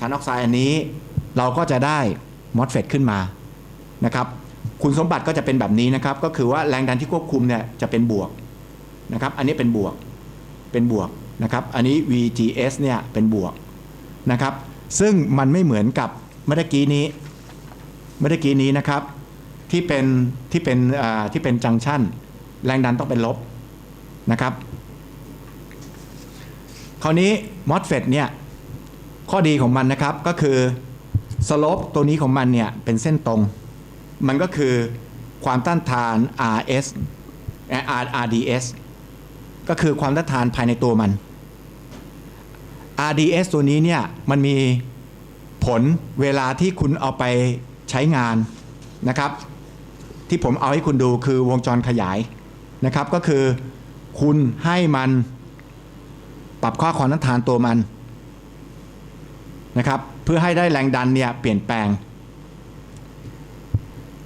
ชั้นออกไซด์อันนี้เราก็จะได้มอสเฟตขึ้นมานะครับคุณสมบัติก็จะเป็นแบบนี้นะครับ ก็คือว่าแรงดันที่ควบคุมเนี่ยจะเป็นบวกนะครับอันนี้เป็นบวกเป็นบวกนะครับอันนี้ VGS เนี่ยเป็นบวกนะครับซึ่งมันไม่เหมือนกับเมื่อกี้นี้เมื่อกี้นี้นะครับที่เป็นที่เป็นที่เป็นจังชันแรงดันต้องเป็นลบนะครับ คราวนี้ MOSFET เนี่ย ข้อดีของมันนะครับก็คือสโลปตัวนี้ของมันเนี่ยเป็นเส้นตรง มันก็คือความต้านทาน RS R- RDS ก็คือความต้านทานภายในตัวมัน RDS ตัวนี้เนี่ยมันมีผลเวลาที่คุณเอาไปใช้งานนะครับ ที่ผมเอาให้คุณดูคือวงจรขยายนะครับ ก็คือคุณให้มันปรับค่าความต้านทานตัวมัน นะครับเพื่อให้ได้แรงดันเนี่ยเปลี่ยนแปลง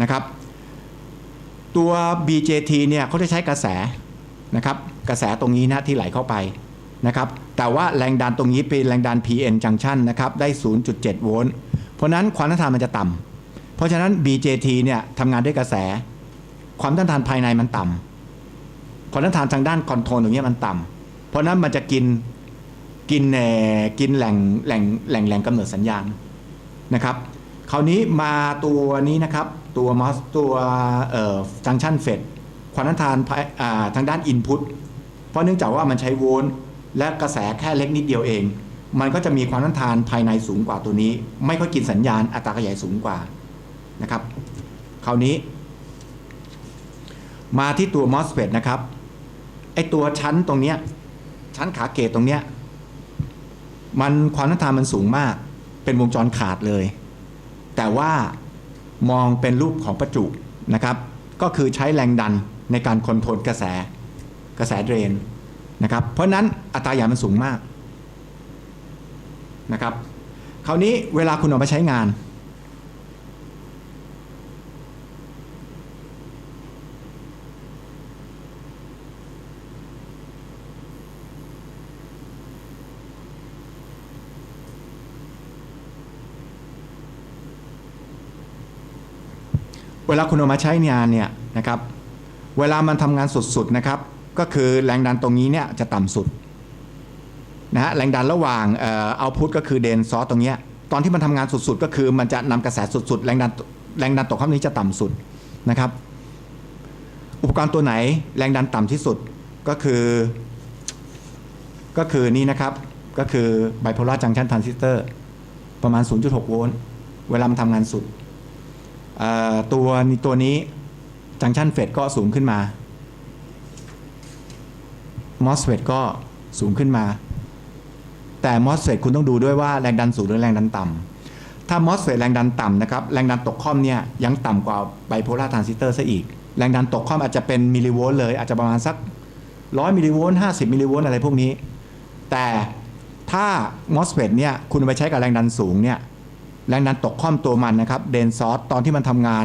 นะครับตัว BJT เนี่ยเขาจะใช้กระแสนะครับกระแสตรงนี้นะที่ไหลเข้าไปนะครับแต่ว่าแรงดันตรงนี้เป็นแรงดัน PN junction นะครับได้ 0.7 โวลต์เพราะนั้นความต้านทานมันจะต่ำเพราะฉะนั้น BJT เนี่ยทำงานด้วยกระแส ความต้านทานภายในมันต่ำความต้านทานทางด้านคอนโทรลตรงนี้มันต่ำเพราะนั้นมันจะกิน กินแหนกินแหล่งแหล่งแหล่งแหล่งกำเนิดสัญญาณนะครับคราวนี้มาตัวนี้นะครับตัวมอสตัวเอ่อจังชันเฟดความต้านทานอ่าทางด้านอินพุตเพราะเนื่องจากว่ามันใช้โวลต์และกระแสแค่เล็กนิดเดียวเอง มันก็จะมีความต้านทานภายในสูงกว่าตัวนี้ ไม่ค่อยกินสัญญาณอัตราขยายสูงกว่านะครับคราวนี้ มาที่ตัว MOSFET นะครับไอตัวชั้นตรงเนี้ยชั้นขาเกตตรงเนี้ย มันความต้านทานมันสูงมาก เป็นวงจรขาดเลย แต่ว่ามองเป็นรูปของประจุนะครับ ก็คือใช้แรงดันในการคอนโทรลกระแสกระแสเดรนนะครับ เพราะนั้นอัตราหยามันสูงมากนะครับ คราวนี้เวลาคุณเอามาใช้งาน วลาคุณเอามาใช้งานเนี่ยนะครับเวลามันทำงานสุดๆนะครับ ก็คือแรงดันตรงนี้เนี่ยจะต่ำสุดนะฮะแรงดันระหว่างเอาพุทก็คือเดนซอสตรงเนี้ยตอนที่มันทำงานสุดๆ ก็คือมันจะนำกระแสสุดๆ แรงดันแรงดันตกข้ามนี้จะต่ำสุดนะครับ อุปกรณ์ตัวไหนแรงดันต่ำที่สุดก็คือ ก็คือนี่นะครับก็คือไบโพลาร์จังชันทรานซิสเตอร์ประมาณ 0.6 โวลต์เวลามันทำงานสุด ตัวนี้ตัวนี้จังชันเฟดก็สูงขึ้นมามอสเฟดก็สูงขึ้นมา แต่มอสเฟดคุณต้องดูด้วยว่าแรงดันสูงหรือแรงดันต่ำถ้ามอสเฟดแรงดันต่ำนะครับแรงดันตกค่อมเนี่ยยังต่ำกว่าไบโพลาร์ทรานซิสเตอร์ซะอีก แรงดันตกค่อมอาจจะเป็นมิลลิโวลต์เลย อาจจะประมาณสัก100มิลลิโวลต์50มิลลิโวลต์อะไรพวกนี้ แต่ถ้ามอสเฟดเนี่ยคุณไปใช้กับแรงดันสูงเนี่ย แรงดันตกค่อมตัวมันนะครับเดนซอสตอนที่มันทำงาน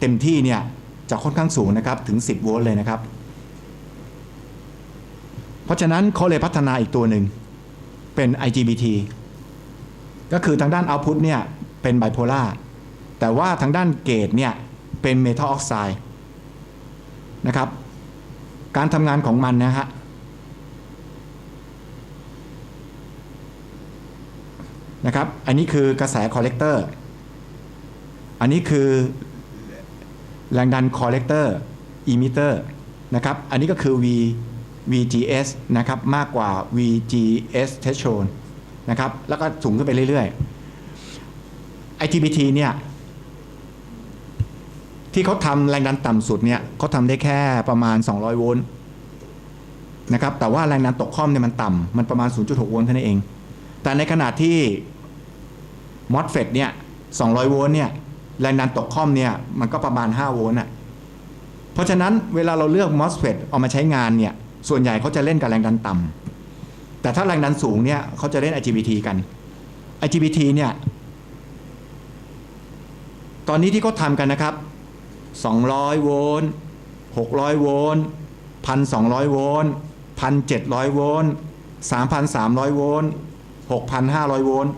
เต็มที่เนี่ยจะค่อนข้างสูงนะครับถึง 10 โวลต์เลยนะครับ เพราะฉะนั้นเขาเลยพัฒนาอีกตัวหนึ่งเป็น IGBT ก็คือทางด้านเอาพุตเนี่ยเป็นไบโพล่าแต่ว่าทางด้านเกตเนี่ยเป็นเมทัลออกไซด์นะครับ การทำงานของมันนะฮะ นะครับ อันนี้คือกระแสคอลเลกเตอร์ อันนี้คือแรงดันคอลเลกเตอร์อิมิเตอร์นะครับ อันนี้ก็คือ V VGS นะครับมากกว่า VGS threshold นะครับ แล้วก็สูงขึ้นไปเรื่อยๆ IGBT เนี่ยที่เขาทำแรงดันต่ำสุดเนี่ยเขาทำได้แค่ประมาณ 200 โวลต์นะครับแต่ว่าแรงดันตกค่อมเนี่ยมันต่ำมันประมาณ 0.6 โวลต์เท่านั้นเอง แต่ในขณะที่ MOSFET เนี่ย200โวลต์เนี่ยแรงดันตกค่อมเนี่ยมันก็ประมาณ 5 โวลต์อะเพราะฉะนั้นเวลาเราเลือก MOSFET เอามาใช้งานเนี่ยส่วนใหญ่เขาจะเล่นกับแรงดันต่ำแต่ถ้าแรงดันสูงเนี่ยเขาจะเล่น IGBT กัน IGBT เนี่ยตอนนี้ที่เขาทำกันนะครับ 200 โวลต์ 600 โวลต์ 1,200 โวลต์ 1,700 โวลต์ 3,300 โวลต์ 6,500 โวลต์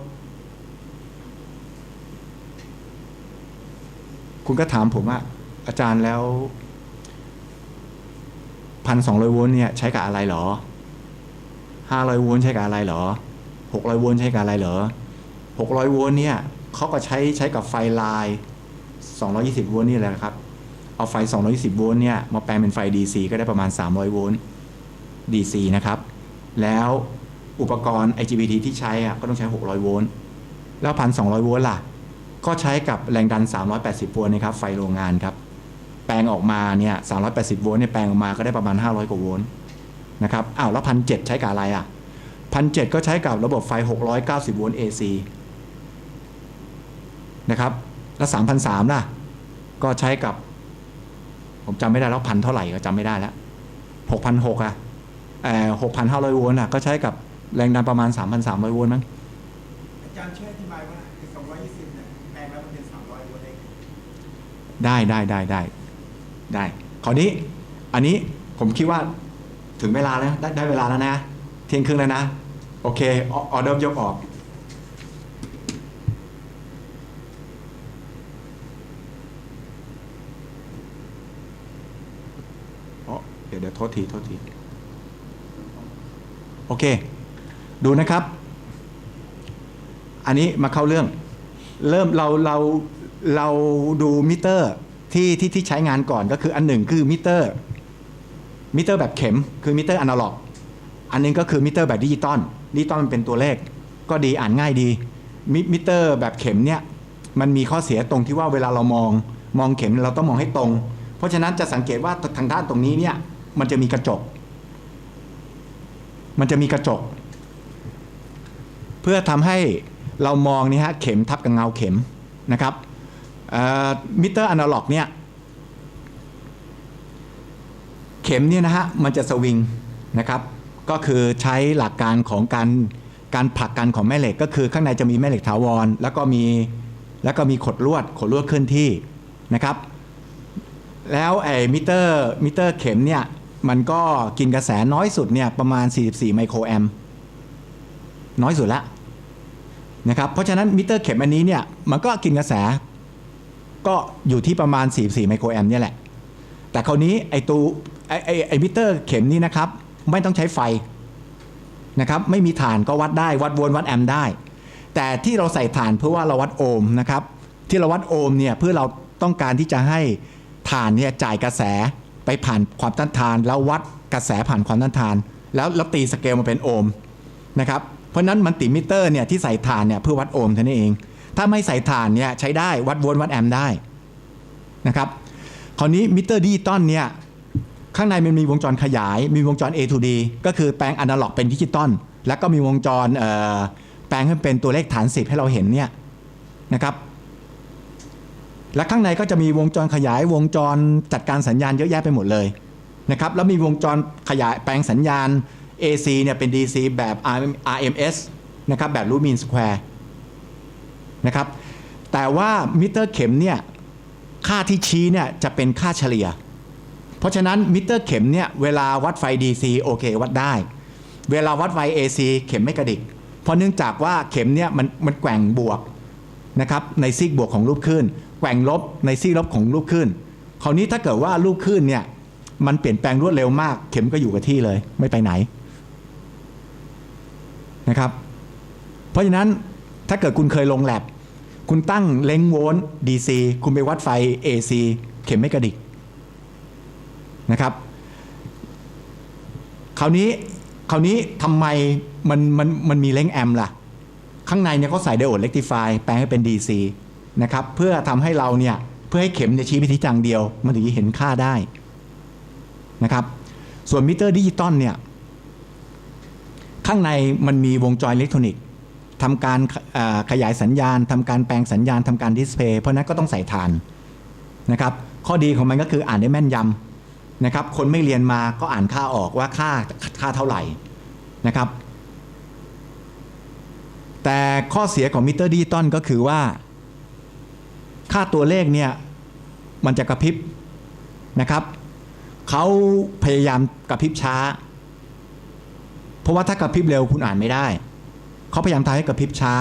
คุณก็ถามผมว่า อาจารย์แล้วพันสองร้อยโวลต์เนี่ยใช้กับอะไรเหรอห้าร้อยโวลต์ใช้กับอะไรเหรอหกร้อยโวลต์ใช้กับอะไรเหรอหกร้อยโวลต์เนี่ยเขาก็ใช้ใช้กับไฟลายสองร้อยี่สิบโวลต์นี่แหละครับ เอาไฟ220โวลต์เนี่ยมาแปลงเป็นไฟ DC ก็ได้ประมาณ300โวลต์ DC นะครับ แล้วอุปกรณ์ IGBT ที่ใช้อะก็ต้องใช้600โวลต์ แล้ว1,200โวลต์ล่ะ ก็ใช้กับแรงดัน 380 โวลต์นะครับไฟโรงงานครับ แปลงออกมาเนี่ย380 โวลต์เนี่ยแปลงออกมาก็ได้ประมาณ 500 กว่าโวลต์นะครับอ้าวแล้ว1,700ใช้กับอะไรอะ1,700ก็ใช้กับระบบไฟ 690 โวลต์ AC นะครับ แล้ว3,300ล่ะ ก็ใช้กับ ผมจำไม่ได้แล้วพันเท่าไหร่ก็จำไม่ได้แล้วหกพันหกอะเอ่อหกพันห้าร้อยโวลต์อะก็ใช้กับแรงดันประมาณสามพันสามร้อยโวลต์มั้งอาจารย์ช่วยอธิบายว่าไอ้220เนี่ยแปลงแล้วมันเป็น 300โวลต์เอง ได้ได้ได้ได้ได้คราวนี้อันนี้ผมคิดว่าถึงเวลาแล้วได้ได้เวลาแล้วนะ เที่ยงครึ่งแล้วนะ โอเคออเดอร์ยกออกอ๋อเดี๋ยวเดี๋ยวโทษทีโทษที โอเค ดูนะครับ อันนี้มาเข้าเรื่อง เริ่มเราเราเราดูมิเตอร์ที่ที่ที่ใช้งานก่อนก็คืออันหนึ่งคือมิเตอร์มิเตอร์แบบเข็มคือมิเตอร์อนาล็อก อันหนึงก็คือมิเตอร์แบบดิจิตอลดิจิตอลมันเป็นตัวเลข ก็ดีอ่านง่ายดีมิมิเตอร์แบบเข็มเนี่ยมันมีข้อเสียตรงที่ว่าเวลาเรามองมองเข็มเราต้องมองให้ตรง เพราะฉะนั้นจะสังเกตว่าทางด้านตรงนี้เนี่ยมันจะมีกระจก มันจะมีกระจก เพื่อทำให้ เรามองนี่ฮะเข็มทับกับเงาเข็มนะครับมิเตอร์อนาล็อกเนี่ยเข็มเนี่ยนะฮะมันจะสวิงนะครับ ก็คือใช้หลักการของการการผลักกันของแม่เหล็กก็คือข้างในจะมีแม่เหล็กถาวร แล้วก็มีแล้วก็มีขดลวดขดลวดเคลื่อนที่นะครับ แล้วไอ้มิเตอร์มิเตอร์เข็มเนี่ยมันก็กินกระแสน้อยสุดเนี่ยประมาณ 44 ไมโครแอมป์น้อยสุดละ นะครับเพราะฉะนั้นมิเตอร์เข็มอันนี้เนี่ยมันก็กินกระแส ก็อยู่ที่ประมาณ 44 ไมโครแอมป์เนี่ยแหละ แต่คราวนี้ไอ้ตัวไอ้ไอ้ไอ้มิเตอร์เข็มนี้นะครับ ไม่ต้องใช้ไฟนะครับไม่มีฐานก็วัดได้วัดโวลต์วัดแอมป์ได้ แต่ที่เราใส่ฐานเพื่อว่าเราวัดโอห์มนะครับที่เราวัดโอห์มเนี่ยเพื่อเราต้องการที่จะให้ฐานเนี่ยจ่ายกระแสไปผ่านความต้านทาน แล้ววัดกระแสผ่านความต้านทาน แล้วแล้วตีสเกลมาเป็นโอห์มนะครับ เพราะนั้นมันติมิเตอร์เนี่ยที่ใส่ฐานเนี่ยเพื่อวัดโอห์มเท่านั้นเอง ถ้าไม่ใส่ฐานเนี่ยใช้ได้วัดโวลต์วัดแอมป์ได้นะครับคราวนี้มิเตอร์ดิจิตอลเนี่ยข้างในมันมีวงจรขยาย มีวงจร A to D ก็คือแปลงอนาล็อกเป็นดิจิตอลแล้วก็มีวงจรแปลงให้เป็นตัวเลขฐาน 10 ให้เราเห็นเนี่ยนะครับและข้างในก็จะมีวงจรขยายวงจรจัดการสัญญาณเยอะแยะไปหมดเลยนะครับแล้วมีวงจรขยายแปลงสัญญาณ AC เนี่ยเป็น DC แบบ RMS นะครับแบบรูมีนสแควร์นะครับแต่ว่ามิเตอร์เข็มเนี่ยค่าที่ชี้เนี่ยจะเป็นค่าเฉลี่ย เพราะฉะนั้นมิเตอร์เข็มเนี่ยเวลาวัดไฟ DC โอเควัดได้ เวลาวัดไฟ AC เข็มไม่กระดิก เพราะเนื่องจากว่าเข็มเนี่ยมันมันแกว่งบวกนะครับในซีกบวกของรูปคลื่นแกว่งลบในซีกลบของรูปคลื่นคราวนี้ถ้าเกิดว่ารูปคลื่นเนี่ยมันเปลี่ยนแปลงรวดเร็วมาก เข็มก็อยู่กับที่เลย ไม่ไปไหน นะครับ เพราะฉะนั้นถ้าเกิดคุณเคยลงแลบคุณตั้งเล้งโวลต์ DC คุณไปวัดไฟ AC เข็มไม่กระดิกนะครับ คราวนี้คราวนี้ทำไมมันมันมันมีเล้งแอมป์ล่ะ ข้างในเนี่ยเขาใส่ไดโอดเ e กติฟายแปลงให้เป็น DC นะครับเพื่อทำให้เราเนี่ยเพื่อให้เข็มเนี่ยชี้ไปทิศทางเดียว มันถึงจะเห็นค่าได้นะครับ ส่วนมิเตอร์ดิจิตอลเนี่ย ข้างในมันมีวงจรอิเล็กทรอนิกส์ทำการขยายสัญญาณทำการแปลงสัญญาณทำการดิสเพย์เพราะฉะนั้นก็ต้องใส่ฐานนะครับ ข้อดีของมันก็คืออ่านได้แม่นยำนะครับ คนไม่เรียนมาก็อ่านค่าออกว่าค่าค่าเท่าไหร่นะครับ แต่ข้อเสียของมิเตอร์ดิจิตอลก็คือว่า ค่าตัวเลขเนี่ยมันจะกระพริบนะครับเขาพยายามกระพริบช้า เพราะว่าถ้ากระพริบเร็วคุณอ่านไม่ได้ เขาพยายามทำให้กระพริบช้า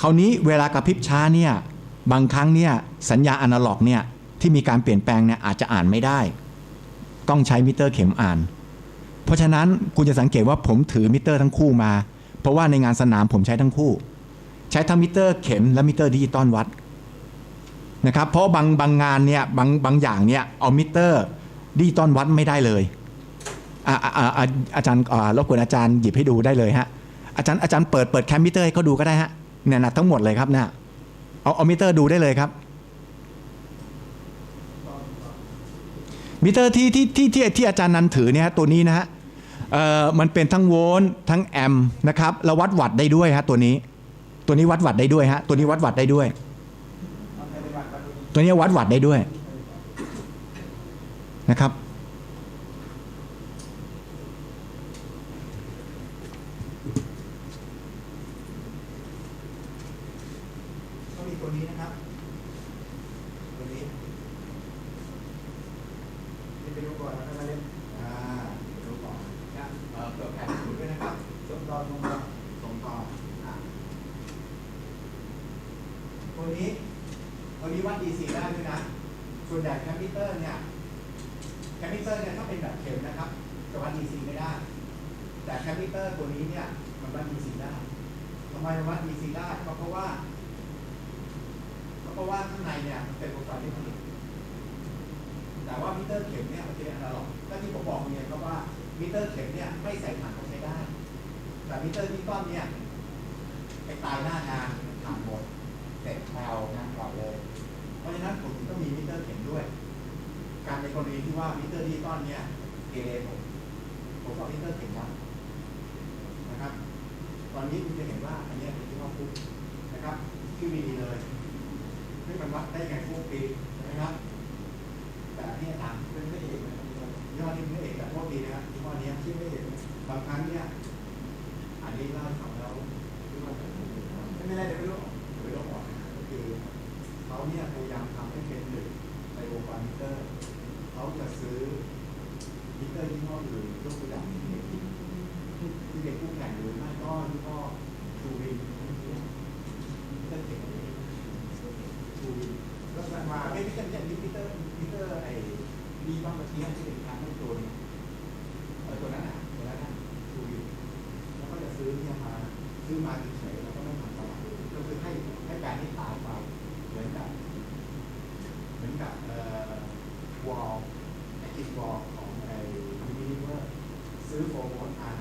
คราวนี้เวลากระพริบช้าเนี่ยบางครั้งเนี่ยสัญญาอนาล็อกเนี่ยที่มีการเปลี่ยนแปลงเนี่ยอาจจะอ่านไม่ได้ ต้องใช้มิเตอร์เข็มอ่าน เพราะฉะนั้นคุณจะสังเกตว่าผมถือมิเตอร์ทั้งคู่มา เพราะว่าในงานสนามผมใช้ทั้งคู่ ใช้ทั้งมิเตอร์เข็มและมิเตอร์ดิจิตอลวัดนะครับเพราะบางบางงานเนี่ยบางบางอย่างเนี่ยเอามิเตอร์ดิจิตอลวัดไม่ได้เลย อาอาอาอาจารย์รบกวนอาจารย์หยิบให้ดูได้เลยฮะอาจารย์อาจารย์เปิดเปิดแคมมิเตอร์ให้เขาดูก็ได้ฮะเนี่ยนะทั้งหมดเลยครับเนี่ยเอาเอามิเตอร์ดูได้เลยครับมิเตอร์ที่ที่ที่ที่ที่อาจารย์นันถือเนี่ยตัวนี้นะฮะเอ่อมันเป็นทั้งโวลต์ทั้งแอมป์นะครับแล้ววัดวัตต์ได้ด้วยฮะตัวนี้ ตัวนี้วัดวัตต์ได้ด้วยฮะตัวนี้วัดวัตต์ได้ด้วย ตัวนี้วัดวัตต์ได้ด้วยนะครับ ก็มีตัวนี้นะครับ ตัวนี้ นี่ไปดูก่อนแล้วก็มาเล่น อ่าเดี๋ยวดูก่อนนะเอ่อเปิดแผ่นสูตรด้วยนะครับ ส่งต่อส่งต่อ ส่งต่ออะ ตัวนี้ตัวนี้วัด DC ได้ด้วยนะส่วนใหญ่แคมพิเตอร์เนี่ยแคมพิเตอร์เนี่ยถ้าเป็นแบบเข็มนะครับจะวัด DC ไม่ได้ แต่แคมพิเตอร์ตัวนี้เนี่ยมันวัด DC ได้ทำไมมันวัด DC ได้ก็เพราะว่าเพราะว่าข้างในเนี่ยมันเป็นอุปกรณ์ที่ผลิตแต่ว่ามิเตอร์เข็มเนี่ยมันเป็นอนาล็อกก็ที่ผมบอกเนี่ยก็ว่ามิเตอร์เข็มเนี่ยไม่ใส่ถ่านก็ใช้ได้ แต่มิเตอร์ดิจิตอลเนี่ยไปตายหน้างาน เสร็จแถวงานกลับเลย เพราะฉะนั้นผมถึงต้องมีมิเตอร์เข็มด้วย การในกรณีที่ว่ามิเตอร์ดิจิตอลเนี่ยเกเรผมผมก็เอามิเตอร์เข็มวัดนะครับ ตอนนี้คุณจะเห็นว่าอันเนี้ยเป็นที่ห้องปุ๊บนะครับชื่อมีดีเลยไม่มันวัดได้ไงพวกปีนะครับ แต่นนี้ตามเป็นพระเอกนะครับยอดนี่ไม่เอกแต่พวกดีนะครับยี่ห้อเนี้ยที่ไม่เห็นบางครั้งเนี่ยอันนี้เล่าให้ฟังแล้วที่ว่าไม่เป็นไรเดี๋ยวไม่ต้องบอกนะก็คือ เนี่ยพยายามทำให้เป็นหนึ่งในวงการมิเตอร์เขาจะซื้อมิเตอร์ยี่ห้ออื่นยกตัวอย่างที่เด็กที่เด็กคู่แข่งหรือไม่ก็ยี่ห้อทูวินมิเตอร์เก่งกว่านี้ทูวินแล้วมันมามาไม่ใช่ไม่ใช่มิเตอร์มิเตอร์ไอ้ดีบ้างเมื่อกี้ที่เด็กทางให้ตัวนี้เออตัวนั้นอะตัวนั้นอะทูวินแล้วก็จะซื้อเนี่ยมาซื้อมาเฉยๆแล้วก็ไม่ทำตลาดก็คือให้ให้แบรนด์ที่ตายไปเหมือนกับเหมือนกับเอ่อวอลไอจิตวอลของไอ้ยูนิเวอร์ซื้อโฟร์โวลต์อัน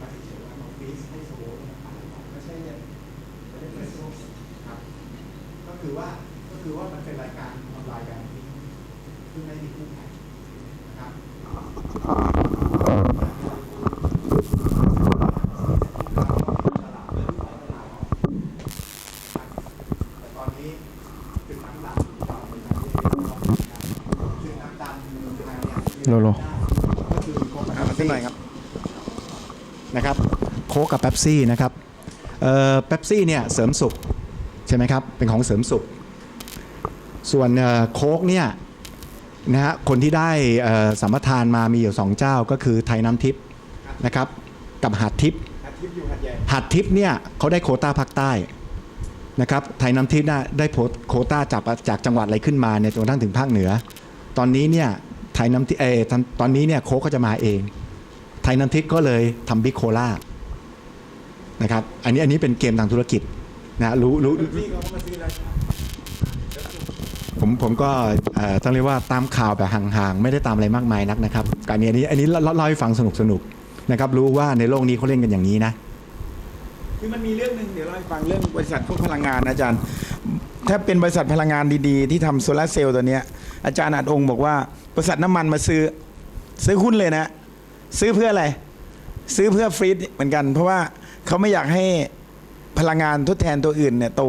มาเฉยๆว่ามาฟรีซให้โซโวลต์เนี่ยตายไป ไม่ใช่เนี่ยไม่ได้เป็นโซ่ ครับ ก็คือว่าก็ คือว่ามันเป็นรายการทำลายการทิ้งซึ่งไม่มีคู่แข่งนะครับแต่ตอนนี้คือน้ำดำที่เราเป็นการเรียกว่าคือน้ำดำในเมืองไทยเนี่ยโลโลก็คือโคกอะขึ้นหน่อยครับ นะครับ โค้กกับเป๊ปซี่นะครับ เอ่อ เป๊ปซี่เนี่ยเสริมสุข ใช่ไหมครับ เป็นของเสริมสุข ส่วนเอ่อโค้กเนี่ยนะฮะคนที่ได้เอ่อสัมปทานมามีอยู่สองเจ้าก็คือไทยน้ำทิพย์นะครับกับหาดทิพย์อาทิตย์อยู่หัดใหญ่หาดทิพย์เนี่ยเขาได้โควต้าภาคใต้นะครับไทยน้ำทิพย์น่ะได้โพโควต้าจากจากจังหวัดอะไรขึ้นมาเนี่ยจนกระทั่งถึงภาคเหนือ ตอนนี้เนี่ยไทยน้ำทิพย์เออตอนตอนนี้เนี่ยโค้กก็จะมาเอง ไทยน้ำทิพย์ก็เลยทำบิ๊กโคล่านะครับอันนี้อันนี้เป็นเกมทางธุรกิจนะรู้รู้ พี่เขาก็มาซื้อแล้ว ผมผมก็เอ่อต้องเรียกว่าตามข่าวแบบห่างๆ ไม่ได้ตามอะไรมากมายนักนะครับการนี้อันนี้อันนี้เล่าเล่าให้ฟังสนุกสนุกๆนะครับรู้ว่าในโลกนี้เขาเล่นกันอย่างนี้นะ คือมันมีเรื่องหนึ่งเดี๋ยวเราให้ฟังเรื่องบริษัทพวกพลังงานนะอาจารย์ ถ้าเป็นบริษัทพลังงานดีๆ ที่ทำโซลาร์เซลล์ตัวเนี้ยอาจารย์อาจองค์บอกว่า บริษัทน้ำมันมาซื้อ ซื้อหุ้นเลยนะ ซื้อเพื่ออะไร ซื้อเพื่อฟรีดเหมือนกัน เพราะว่าเขาไม่อยากให้พลังงานทดแทนตัวอื่นเนี่ยโต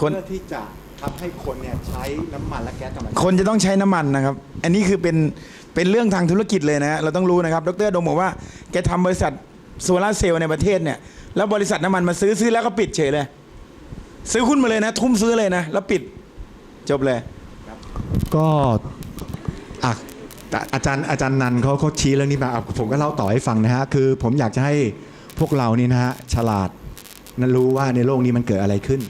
คนเพื่อที่จะ ทำให้คนเนี่ยใช้น้ำมันและแก๊สธรรมชาติคนจะต้องใช้น้ำมันนะครับ อันนี้คือเป็นเป็นเรื่องทางธุรกิจเลยนะฮะเราต้องรู้นะครับ ดรดงบอกว่าแกทำบริษัทโซลาร์เซลล์ในประเทศเนี่ย แล้วบริษัทน้ำมันมาซื้อซื้อแล้วก็ปิดเฉยเลย ซื้อหุ้นมาเลยนะ ทุ่มซื้อเลยนะ แล้วปิดจบเลย ก็อะแต่อาจารย์อาจารย์นันเขาเขาชี้เรื่องนี้มาอะผมก็เล่าต่อให้ฟังนะฮะ คือผมอยากจะให้พวกเรานี่นะฮะฉลาดนั้นรู้ว่าในโลกนี้มันเกิดอะไรขึ้น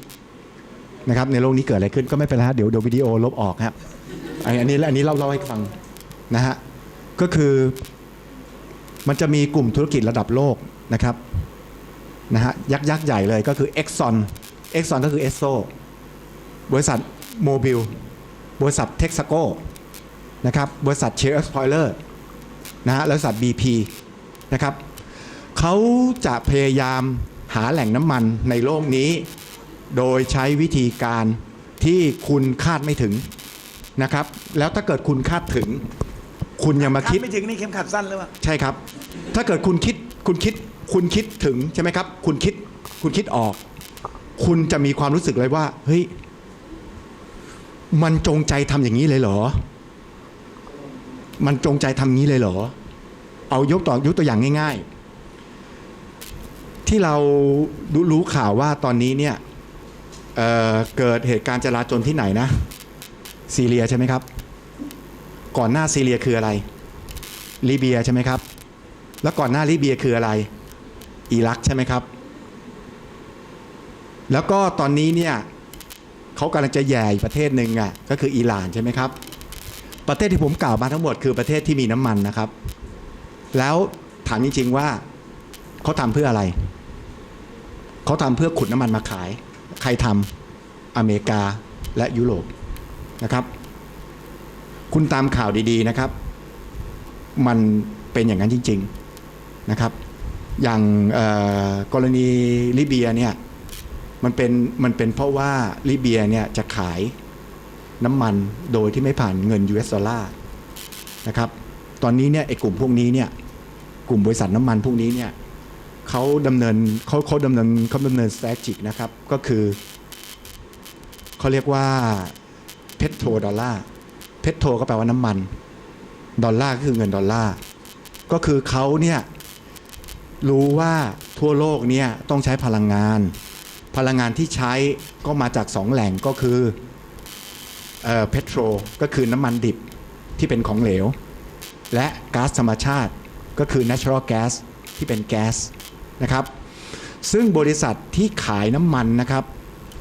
นะครับในโลกนี้เกิดอะไรขึ้นก็ไม่เป็นไรฮะเดี๋ยวเดี๋ยววิดีโอลบออกครับอันอันนี้อันนี้เล่าเล่าให้ฟังนะฮะก็คือ มันจะมีกลุ่มธุรกิจระดับโลกนะครับนะฮะยักษ์ยักษ์ใหญ่เลยก็คือ Exxon Exxon ก็คือ Esso บริษัทโมบิลบริษัท Texaco นะครับบริษัท Shell Explorer นะฮะและบริษัท BP นะครับเขาจะพยายามหาแหล่งน้ำมันในโลกนี้ โดยใช้วิธีการที่คุณคาดไม่ถึงนะครับ แล้วถ้าเกิดคุณคาดถึง คุณยังมาคาคิดดไม่ถึงนี่เข็มขัดสั้นหรือเปล่าใช่ครับ ถ้าเกิดคุณคิดคุณคิดคุณคิดถึงใช่ไหมครับ คุณคิดคุณคิดออก คุณจะมีความรู้สึกเลยว่า เฮ้ย มันจงใจทำอย่างนี้เลยเหรอ มันจงใจทำอย่างนี้เลยเหรอ เอายกต่อยกตัวอย่างง่าย ๆ ที่เรารู้รู้ข่าวว่าตอนนี้เนี่ย เเกิดเหตุการณ์จลาจลที่ไหนนะซีเรียใช่ไหมครับ ก่อนหน้าซีเรียคืออะไรลิเบียใช่ไหมครับ แล้วก่อนหน้าลิเบียคืออะไร อิรักใช่ไหมครับ แล้วก็ตอนนี้เนี่ยเขากำลังจะแย่ประเทศหนึ่งอะก็คืออิหร่านใช่ไหมครับ ประเทศที่ผมกล่าวมาทั้งหมดคือประเทศที่มีน้ำมันนะครับ แล้วถามจริงๆว่าเขาทำเพื่ออะไรเขาทำเพื่อขุดน้ำมันมาขาย ใครทำอเมริกาและยุโรปนะครับ คุณตามข่าวดีๆนะครับ มันเป็นอย่างนั้นจริง ๆนะครับ อย่างกรณีลิเบียเนี่ยมันเป็นมันเป็นเพราะว่าลิเบียเนี่ยจะขายน้ำมันโดยที่ไม่ผ่านเงิน US ดอลลาร์นะครับ ตอนนี้เนี่ยไอ้กลุ่มพวกนี้เนี่ยกลุ่มบริษัทน้ำมันพวกนี้เนี่ย เขาดำเนินเขาเขาดำเนินเขาดำเนิน s t r a t e g นะครับ ก็คือเขาเรียกว่าเพโตรดอลลาร์เพโตรก็แปลว่าน้ำมัน ดอลลาร์ก็คือเงินดอลลาร์ ก็คือเขาเนี่ยรู้ว่าทั่วโลกเนี่ยต้องใช้พลังงาน พลังงานที่ใช้ก็มาจากสองแหล่งก็คือเอ่อเพโตรก็คือน้ำมันดิบที่เป็นของเหลว และก๊าซธรรมชาติก็คือ natural gas ที่เป็นแก๊ส นะครับ ซึ่งบริษัทที่ขายน้ำมันนะครับ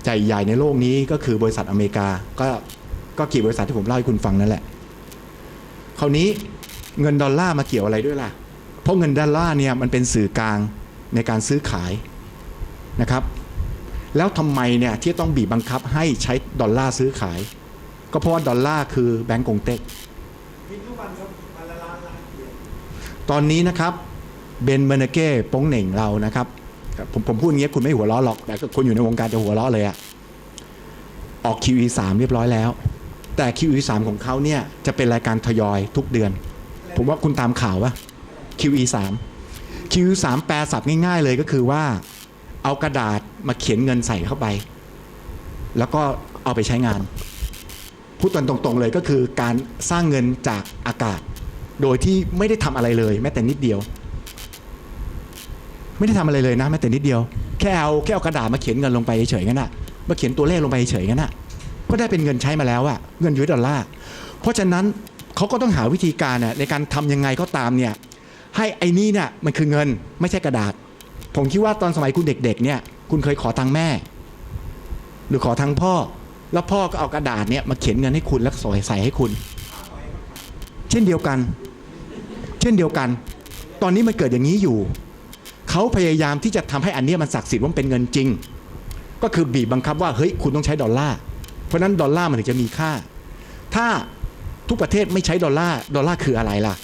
ใหญ่ๆในโลกนี้ก็คือบริษัทอเมริกา ก็ก็กี่บริษัทที่ผมเล่าให้คุณฟังนั่นแหละ คราวนี้เงินดอลลาร์มาเกี่ยวอะไรด้วยล่ะ เพราะเงินดอลลาร์เนี่ยมันเป็นสื่อกลางในการซื้อขายนะครับ แล้วทำไมเนี่ยที่ต้องบีบบังคับให้ใช้ดอลลาร์ซื้อขาย ก็เพราะว่าดอลลาร์คือแบงก์กงเต็กกินทุกวันครับวันละล้านล้านเหรียญตอนนี้นะครับ เบนเบอร์เนเก้โป้งเหน่งเรานะครับผมผมพูดอย่างเงี้ยคุณไม่หัวเราะหรอก แต่คนอยู่ในวงการจะหัวเราะเลยอะออก QE 3 เรียบร้อยแล้ว แต่ QE 3 ของเขาเนี่ยจะเป็นรายการทยอยทุกเดือน ผมว่าคุณตามข่าวปะ QE 3 QE 3 แปลศัพท์ง่าย ๆ เลยก็คือว่า เอากระดาษมาเขียนเงินใส่เข้าไป แล้วก็เอาไปใช้งาน พูดตรงๆเลยก็คือการสร้างเงินจากอากาศ โดยที่ไม่ได้ทำอะไรเลยแม้แต่นิดเดียว ไม่ได้ทำอะไรเลยนะแม้แต่นิดเดียว แค่เอาแค่เอากระดาษมาเขียนเงินลงไปเฉยๆงั้นน่ะมาเขียนตัวเลขลงไปเฉยๆงั้นน่ะก็ได้เป็นเงินใช้มาแล้วอะเงินยูเอสดอลลาร์เพราะฉะนั้นเขาก็ต้องหาวิธีการน่ะในการทำยังไงก็ตามเนี่ยให้ไอ้นี่เนี่ยมันคือเงินไม่ใช่กระดาษ ผมคิดว่าตอนสมัยคุณเด็กๆเนี่ยคุณเคยขอตังแม่ หรือขอตังพ่อ แล้วพ่อก็เอากระดาษเนี่ยมาเขียนเงินให้คุณแล้วก็ใส่ให้คุณ เช่นเดียวกัน เช่นเดียวกัน ตอนนี้มันเกิดอย่างนี้อยู่ เขาพยายามที่จะทำให้อันนี้มันศักดิ์สิทธิ์ว่าเป็นเงินจริง ก็คือบีบบังคับว่าเฮ้ยคุณต้องใช้ดอลลาร์เพราะนั้นดอลลาร์มันถึงจะมีค่า ถ้าทุกประเทศไม่ใช้ดอลลาร์ดอลลาร์คืออะไรล่ะ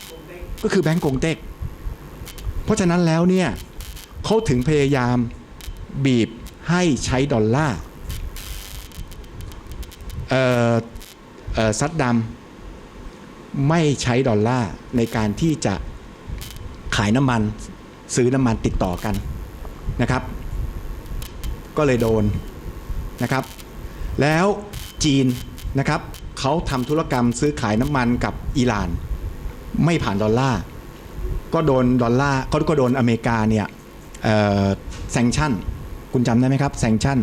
ก็คือแบงก์กงเต็ก เพราะฉะนั้นแล้วเนี่ยเขาถึงพยายามบีบให้ใช้ดอลลาร์ซัดดำไม่ใช้ดอลลาร์ในการที่จะขายน้ำมัน ซื้อน้ำมันติดต่อกันนะครับ ก็เลยโดนนะครับ แล้วจีนนะครับเขาทำธุรกรรมซื้อขายน้ำมันกับอิหร่าน ไม่ผ่านดอลลาร์ก็โดนดอลลาร์ก็ก็โดนอเมริกาเนี่ยแซงชั่น คุณจำได้ไหมครับแซงชั่น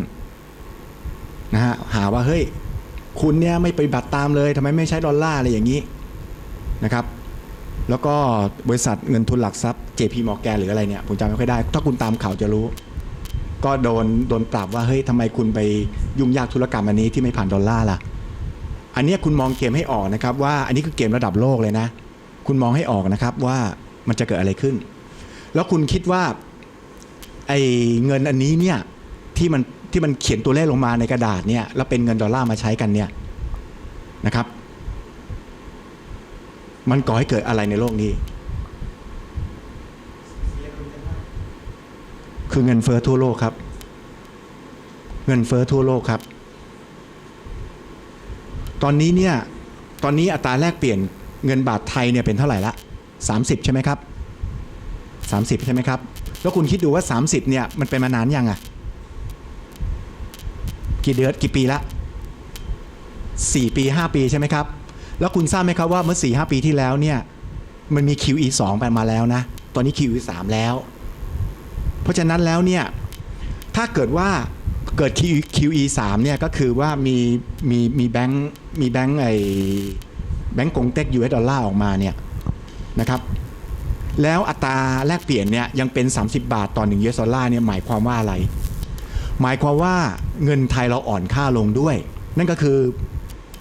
นะฮะหาว่าเฮ้ยคุณเนี่ยไม่ปฏิบัติตามเลยทำไมไม่ใช้ดอลลาร์อะไรอย่างนี้นะครับ แล้วก็บริษัทเงินทุนหลักทรัพย์ JP Morgan หรืออะไรเนี่ยผมจำไม่ค่อยได้ ถ้าคุณตามข่าวจะรู้ ก็โดนโดนปรับว่าเฮ้ยทำไมคุณไปยุ่งยากธุรกรรมอันนี้ที่ไม่ผ่านดอลลาร์ล่ะ อันนี้คุณมองเกมให้ออกนะครับว่าอันนี้คือเกมระดับโลกเลยนะ คุณมองให้ออกนะครับว่ามันจะเกิดอะไรขึ้น แล้วคุณคิดว่าไอ้เงินอันนี้เนี่ยที่มันที่มันเขียนตัวเลขลงมาในกระดาษเนี่ยแล้วเป็นเงินดอลลาร์มาใช้กันเนี่ยนะครับ มันก่อให้เกิดอะไรในโลกนี้ คือเงินเฟ้อทั่วโลกครับ เงินเฟ้อทั่วโลกครับ ตอนนี้เนี่ยตอนนี้อัตราแลกเปลี่ยนเงินบาทไทยเนี่ยเป็นเท่าไหร่ละ 30 ใช่ไหมครับ 30 ใช่ไหมครับ แล้วคุณคิดดูว่า 30เนี่ยมันเป็นมานานยังอะ กี่เดือนกี่ปีละ4ปี 5 ปีใช่ไหมครับ แล้วคุณทราบไหมครับว่าเมื่อ4 5ปีที่แล้วเนี่ยมันมี QE 2ไปมาแล้วนะ ตอนนี้ QE 3แล้ว เพราะฉะนั้นแล้วเนี่ยถ้าเกิดว่าเกิด Q- QE 3เนี่ยก็คือว่ามีมีมีแบงค์มีแบงค์ไอแบงค์กงเต็ก US ดอลลาร์ออกมาเนี่ยนะครับแล้วอัตราแลกเปลี่ยนเนี่ยยังเป็น 30 บาทต่อ1 US ดอลลาร์เนี่ยหมายความว่าอะไร หมายความว่าเงินไทยเราอ่อนค่าลงด้วย นั่นก็คือ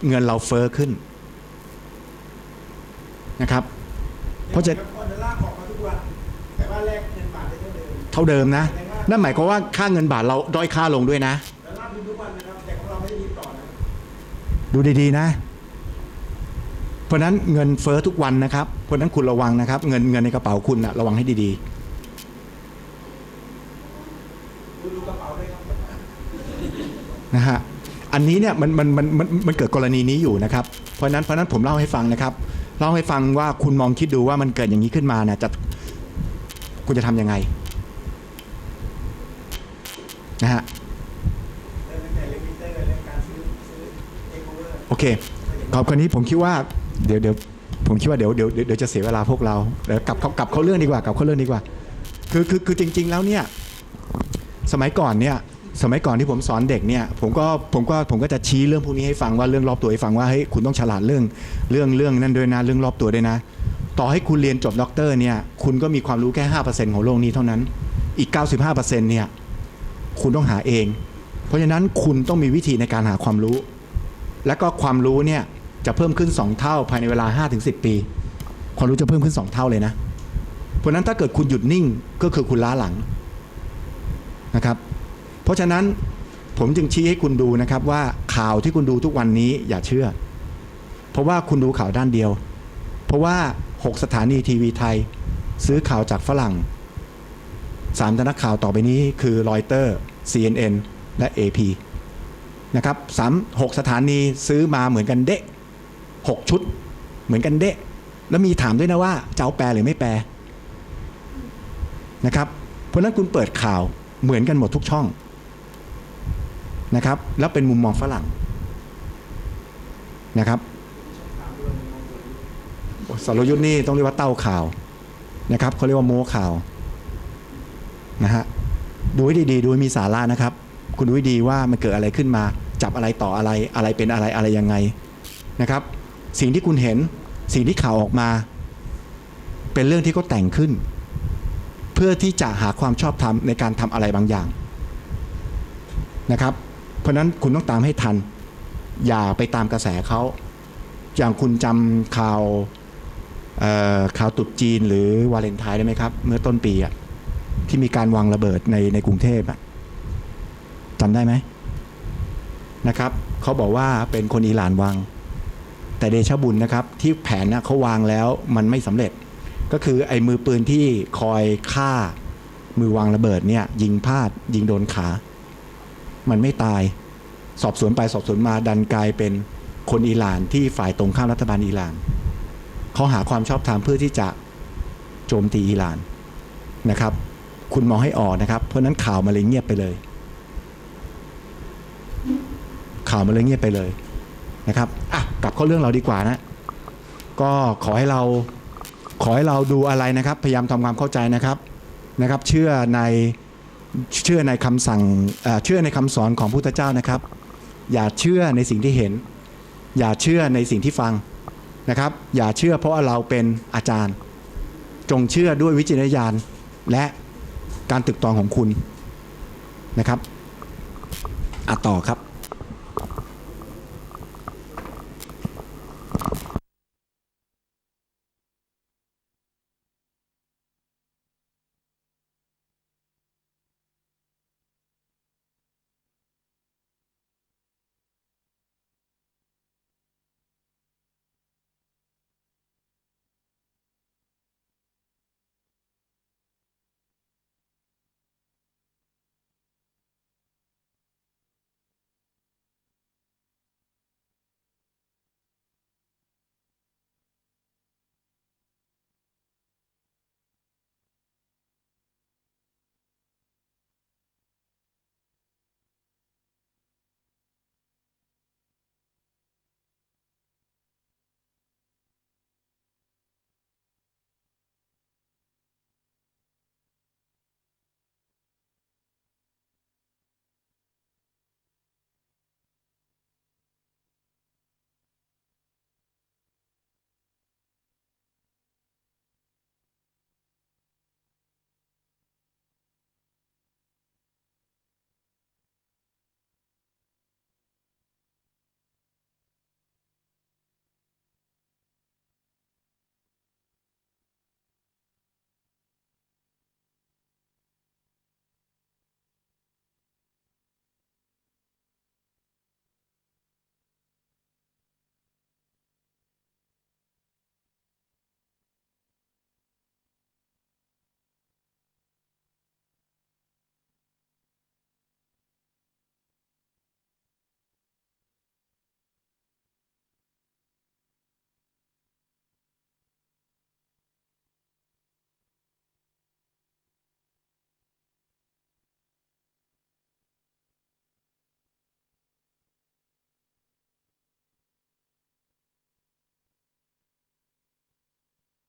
เงินเราเฟอ้อขึ้น นะครับ เพราะจะเท่าเดิมนะ นั่นหมายความว่าค่าเงินบาทเราด้อยค่าลงด้วยนะ ดูดีๆนะ เพราะนั้นเงินเฟ้อทุกวันนะครับ เพราะนั้นคุณระวังนะครับ เงินเงินในกระเป๋าคุณนะระวังให้ดีดูดูกระเป๋าด้วยครับๆนะฮะ อันนี้เนี่ยมันมันมันมันมันเกิดกรณีนี้อยู่นะครับ เพราะนั้นเพราะนั้นผมเล่าให้ฟังนะครับ เล่าให้ฟังว่าคุณมองคิดดูว่ามันเกิดอย่างนี้ขึ้นมานะจะคุณจะทำยังไงนะฮะโอเวอร์โอเคขอบคนนี้ผมคิดว่าเดี๋ยวเดี๋ยวผมคิดว่าเดี๋ยวเดี๋ยวเดี๋ยวจะเสียเวลาพวกเราเดี๋ยวกับกลับกลับเข้าเรื่องดีกว่ากลับเข้าเรื่องดีกว่า คือคือคือจริง ๆ แล้วเนี่ย สมัยก่อนเนี่ย สมัยก่อนที่ผมสอนเด็กเนี่ยผมก็ผมก็ผมก็จะชี้เรื่องพวกนี้ให้ฟังว่าเรื่องรอบตัวให้ฟังว่าเฮ้ยคุณต้องฉลาดเรื่องเรื่องเรื่องนั่นด้วยนะเรื่องรอบตัวด้วยนะ ต่อให้คุณเรียนจบด็อกเตอร์เนี่ยคุณก็มีความรู้แค่ 5%ของโลกนี้เท่านั้นอีก 95%เนี่ยคุณต้องหาเอง เพราะฉะนั้นคุณต้องมีวิธีในการหาความรู้ แล้วก็ความรู้เนี่ยจะเพิ่มขึ้น 2 เท่าภายในเวลา 5-10 ปี ความรู้จะเพิ่มขึ้น 2 เท่าเลยนะ เพราะฉะนั้นถ้าเกิดคุณหยุดนิ่งก็คือคุณล้าหลังนะครับ เพราะฉะนั้นผมจึงชี้ให้คุณดูนะครับว่าข่าวที่คุณดูทุกวันนี้อย่าเชื่อ เพราะว่าคุณดูข่าวด้านเดียว เพราะว่า 6 สถานีทีวีไทย ซื้อข่าวจากฝรั่งสามสำนักข่าวต่อไปนี้คือรอยเตอร์ CNN และ AP นะครับสามหกสถานีซื้อมาเหมือนกันเดะหกชุด เหมือนกันเดะแล้วมีถามด้วยนะว่าจะเอาแปลหรือไม่แปลนะครับ เพราะฉะนั้นคุณเปิดข่าวเหมือนกันหมดทุกช่อง นะครับ แล้วเป็นมุมมองฝรั่งนะครับสรยุทธ์นี่ต้องเรียกว่าเต้าข่าวนะครับเขาเรียกว่าโม้ข่าวนะฮะดูให้ดีๆดูให้มีสาระนะครับ คุณดูให้ดีว่ามันเกิดอะไรขึ้นมา จับอะไรต่ออะไรอะไรเป็นอะไรอะไรยังไงนะครับ สิ่งที่คุณเห็นสิ่งที่ข่าวออกมา เป็นเรื่องที่เขาแต่งขึ้น เพื่อที่จะหาความชอบธรรมในการทำอะไรบางอย่างนะครับ ราะนั้นคุณต้องตามให้ทัน อย่าไปตามกระแสเขา อย่างคุณจำข่าวข่าวตรุษจีนหรือวาเลนไทน์ได้ไหมครับ เมื่อต้นปีอะที่มีการวางระเบิดในในกรุงเทพอะจำได้ไหมนะครับเขาบอกว่าเป็นคนอิหร่านวาง แต่เดชบุญนะครับ ที่แผนนะเขาวางแล้วมันไม่สำเร็จ ก็คือไอ้มือปืนที่คอยฆ่ามือวางระเบิดเนี่ยยิงพลาดยิงโดนขา มันไม่ตาย สอบสวนไปสอบสวนมาดันกลายเป็นคนอิหร่านที่ฝ่ายตรงข้ามรัฐบาลอิหร่านเขาหาความชอบธรรมเพื่อที่จะโจมตีอิหร่านนะครับ คุณมองให้ออกนะครับ เพราะนั้นข่าวมาเลยเงียบไปเลย ข่าวมันเลยเงียบไปเลยนะครับอะกลับเข้าเรื่องเราดีกว่านะ ก็ขอให้เราขอให้เราดูอะไรนะครับ พยายามทำความเข้าใจนะครับนะครับ เชื่อใน เชื่อในคำสั่งเชื่อในคำสอนของพุทธเจ้านะครับ อย่าเชื่อในสิ่งที่เห็น อย่าเชื่อในสิ่งที่ฟังนะครับ อย่าเชื่อเพราะเราเป็นอาจารย์ จงเชื่อด้วยวิจารณญาณและการตึกตองของคุณนะครับอะต่อครับ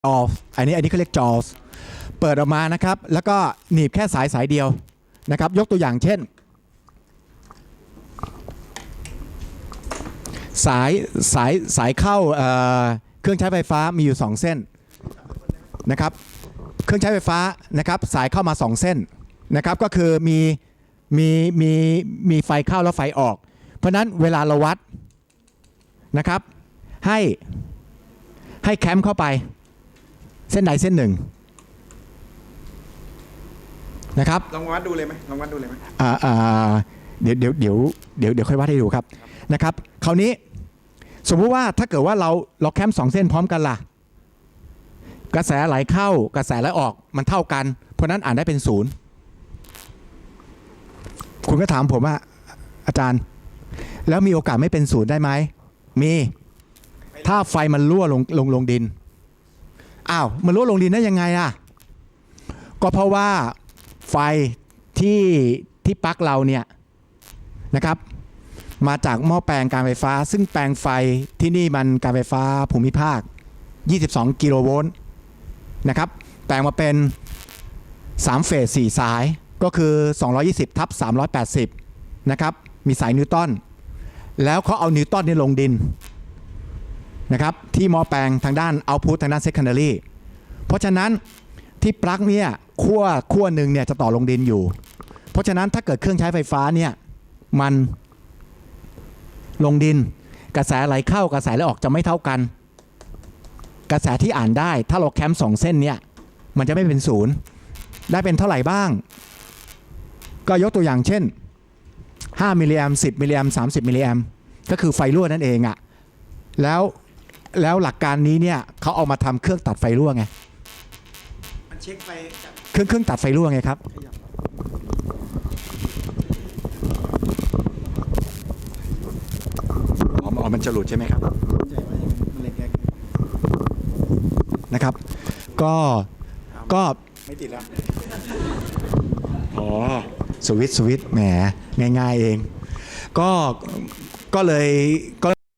จอฟอันนี้อันนี้เขาเรียกจอเปิดออกมานะครับ แล้วก็หนีบแค่สายสายเดียวนะครับ ยกตัวอย่างเช่น สายสายสายเข้าเเครื่องใช้ไฟฟ้ามีอยู่ 2 เส้นนะครับ เครื่องใช้ไฟฟ้านะครับสายเข้ามา 2 เส้นนะครับ ก็คือมีมีมีมีไฟเข้าแล้วไฟออก เพราะฉะนั้นเวลาเราวัดนะครับให้ให้แคมเข้าไป เส้นใดเส้นหนึ่งนะครับลองวัดดูเลยไหมลองวัดดูเลยไหมอ่าอ่าเดี๋ยวเดี๋ยวเดี๋ยวเดี๋ยวเดี๋ยวค่อยวัดให้ดูครับนะครับ คราวนี้สมมุติว่าถ้าเกิดว่าเราเราแคมสองเส้นพร้อมกันล่ะ กระแสไหลเข้ากระแสไหลออกมันเท่ากัน เพราะฉะนั้นอ่านได้เป็นศูนย์คุณก็ถามผมว่า อาจารย์ แล้วมีโอกาสไม่เป็นศูนย์ได้ไหมมี ถ้าไฟมันรั่วลงลงลงดิน อ้าวมันรั่วลงดินได้ยังไงอะ ก็เพราะว่าไฟที่ที่ปลั๊กเราเนี่ยนะครับ มาจากหม้อแปลงการไฟฟ้า ซึ่งแปลงไฟที่นี่มันการไฟฟ้าภูมิภาค 22 กิโลโวลต์นะครับ แปลงมาเป็น 3 เฟส 4 สายก็คือ 220 ทับ 380 นะครับ มีสายนิวตันแล้วเขาเอานิวตันนี่ลงดิน นะครับที่มอแปลงทางด้านเอาพุททางด้าน secondary เพราะฉะนั้นที่ปลั๊กเนี่ยขั้วขั้วหนึ่งเนี่ยจะต่อลงดินอยู่ เพราะฉะนั้นถ้าเกิดเครื่องใช้ไฟฟ้าเนี่ยมันลงดิน กระแสไหลเข้ากระแสไหลออกจะไม่เท่ากัน กระแสที่อ่านได้ ถ้าเราแคมป์สองเส้นเนี่ยมันจะไม่เป็นศูนย์ได้เป็นเท่าไหร่บ้าง ก็ยกตัวอย่างเช่น 5 มิลลิแอม10 มิลลิแอม30 มิลลิแอมก็คือไฟรั่วนั่นเองอะแล้ว แล้วหลักการนี้เนี่ยเขาเอามาทำเครื่องตัดไฟรั่วไงมันเช็คไฟจากเครื่องเครื่องตัดไฟรั่วไงครับอ๋ออ๋อมันจะหลุดใช่ไหมครับใจว่ามันเล็กนะครับ ก็ก็ๆไม่ติดแล้วอ๋อสวิตช์สวิตช์แหมง่ายๆเอง ก็ก็เลยก็